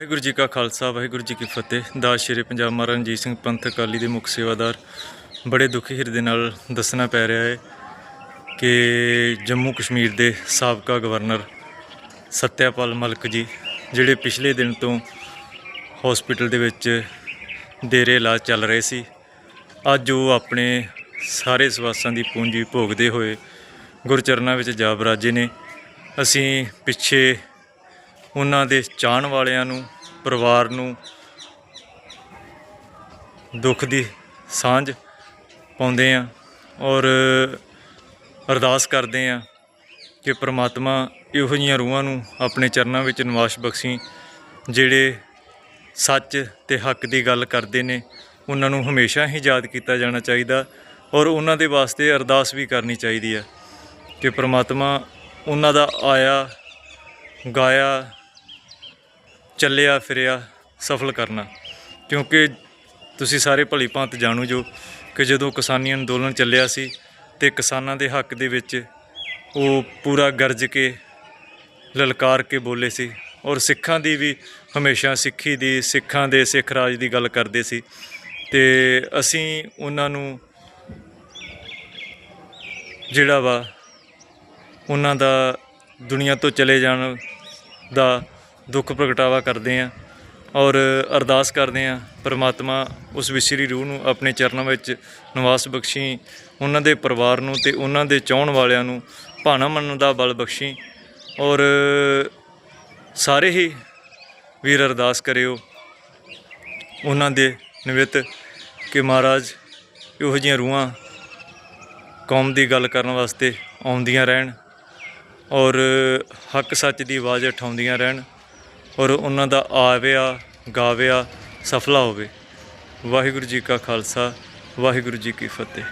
ਵਾਹਿਗੁਰੂ ਜੀ ਕਾ ਖਾਲਸਾ, ਵਾਹਿਗੁਰੂ ਜੀ ਕੀ ਫਤਿਹ। ਦਾਸ ਸ਼੍ਰੀ ਪੰਜਾਬ ਮਹਾਰਾਜ ਰਣਜੀਤ ਸਿੰਘ ਪੰਥ ਅਕਾਲੀ ਦੇ ਮੁੱਖ ਸੇਵਾਦਾਰ ਬੜੇ ਦੁਖੀ ਹਿਰਦੇ ਨਾਲ ਦੱਸਣਾ ਪੈ ਰਿਹਾ ਹੈ ਕਿ ਜੰਮੂ ਕਸ਼ਮੀਰ ਦੇ ਸਾਬਕਾ ਗਵਰਨਰ ਸਤਿਆਪਾਲ ਮਲਕ ਜੀ, ਜਿਹੜੇ ਪਿਛਲੇ ਦਿਨ ਤੋਂ ਹਸਪੀਟਲ ਦੇ ਵਿੱਚ ਦੇਰੇ ਇਲਾਜ ਚੱਲ ਰਹੇ ਸੀ, ਅੱਜ ਉਹ ਆਪਣੇ ਸਾਰੇ ਸਵਾਸਾਂ ਦੀ ਪੂੰਜੀ ਭੋਗਦੇ ਹੋਏ ਗੁਰਚਰਨਾਂ ਵਿੱਚ ਜਾ ਬਰਾਜੇ ਨੇ। ਅਸੀਂ ਪਿੱਛੇ ਉਹਨਾਂ ਦੇ ਚਾਹਣ ਵਾਲਿਆਂ ਨੂੰ, ਪਰਿਵਾਰ ਨੂੰ ਦੁੱਖ ਦੀ ਸਾਂਝ ਪਾਉਂਦੇ ਆ ਔਰ ਅਰਦਾਸ ਕਰਦੇ ਆ ਕਿ ਪ੍ਰਮਾਤਮਾ ਇਹੋ ਜਿਹੀਆਂ ਰੂਹਾਂ ਨੂੰ ਆਪਣੇ ਚਰਨਾਂ ਵਿੱਚ ਨਿਵਾਸ ਬਖਸ਼ੀ, ਜਿਹੜੇ ਸੱਚ ਤੇ ਹੱਕ ਦੀ ਗੱਲ ਕਰਦੇ ਨੇ, ਉਹਨਾਂ ਨੂੰ ਹਮੇਸ਼ਾ ਹੀ ਯਾਦ ਕੀਤਾ ਜਾਣਾ ਚਾਹੀਦਾ ਔਰ ਉਹਨਾਂ ਦੇ ਵਾਸਤੇ ਅਰਦਾਸ ਵੀ ਕਰਨੀ ਚਾਹੀਦੀ ਹੈ ਕਿ ਪ੍ਰਮਾਤਮਾ ਉਹਨਾਂ ਦਾ ਆਇਆ, ਗਾਇਆ ਚੱਲਿਆ, ਫਿਰਿਆ, ਸਫਲ ਕਰਨਾ। ਕਿਉਂਕਿ ਤੁਸੀਂ ਸਾਰੇ ਭਲੀ ਭਾਂਤ ਜਾਣੂ ਜੋ ਕਿ ਜਦੋਂ ਕਿਸਾਨੀ ਅੰਦੋਲਨ ਚੱਲਿਆ ਸੀ ਤੇ ਕਿਸਾਨਾਂ ਦੇ ਹੱਕ ਦੇ ਵਿੱਚ ਉਹ ਪੂਰਾ ਗਰਜ ਕੇ, ਲਲਕਾਰ ਕੇ ਬੋਲੇ ਸੀ ਔਰ ਸਿੱਖਾਂ ਦੀ ਵੀ ਹਮੇਸ਼ਾ ਸਿੱਖੀ ਦੀ, ਸਿੱਖਾਂ ਦੇ ਸਿੱਖ ਰਾਜ ਦੀ ਗੱਲ ਕਰਦੇ ਸੀ। ਤੇ ਅਸੀਂ ਉਹਨਾਂ ਨੂੰ ਜਿਹੜਾ ਵਾ ਉਹਨਾਂ ਦਾ ਦੁਨੀਆ ਤੋਂ ਚਲੇ ਜਾਣ ਦਾ ਦੁੱਖ ਪ੍ਰਗਟਾਵਾ ਕਰਦੇ ਹਾਂ ਔਰ ਅਰਦਾਸ ਕਰਦੇ ਹਾਂ ਪ੍ਰਮਾਤਮਾ ਉਸ ਵਿਸਰੀ ਰੂਹ ਨੂੰ ਆਪਣੇ ਚਰਨਾਂ ਵਿੱਚ ਨਿਵਾਸ ਬਖਸ਼ੀ, ਉਹਨਾਂ ਦੇ ਪਰਿਵਾਰ ਨੂੰ ਤੇ ਉਹਨਾਂ ਦੇ ਚਾਹਣ ਵਾਲਿਆਂ ਨੂੰ ਭਾਣਾ ਮੰਨਣ ਦਾ ਬਲ ਬਖਸ਼ੀ ਔਰ ਸਾਰੇ ਹੀ ਵੀਰ ਅਰਦਾਸ ਕਰਿਓ, ਉਹਨਾਂ ਦੇ ਨਿਮਿਤ ਕਿ ਮਹਾਰਾਜ ਇਹੋ ਜਿਹੀਆਂ ਰੂਹਾਂ ਕੌਮ ਦੀ ਗੱਲ ਕਰਨ ਵਾਸਤੇ ਆਉਂਦੀਆਂ ਰਹਿਣ ਔਰ ਹੱਕ ਸੱਚ ਦੀ ਆਵਾਜ਼ ਉਠਾਉਂਦੀਆਂ ਰਹਿਣ। ਔਰ ਉਹਨਾਂ ਦਾ ਆਵਿਆ, ਗਾਵਿਆ ਸਫਲਾ ਹੋਵੇ। ਵਾਹਿਗੁਰੂ ਜੀ ਕਾ ਖਾਲਸਾ, ਵਾਹਿਗੁਰੂ ਜੀ ਕੀ ਫਤਿਹ।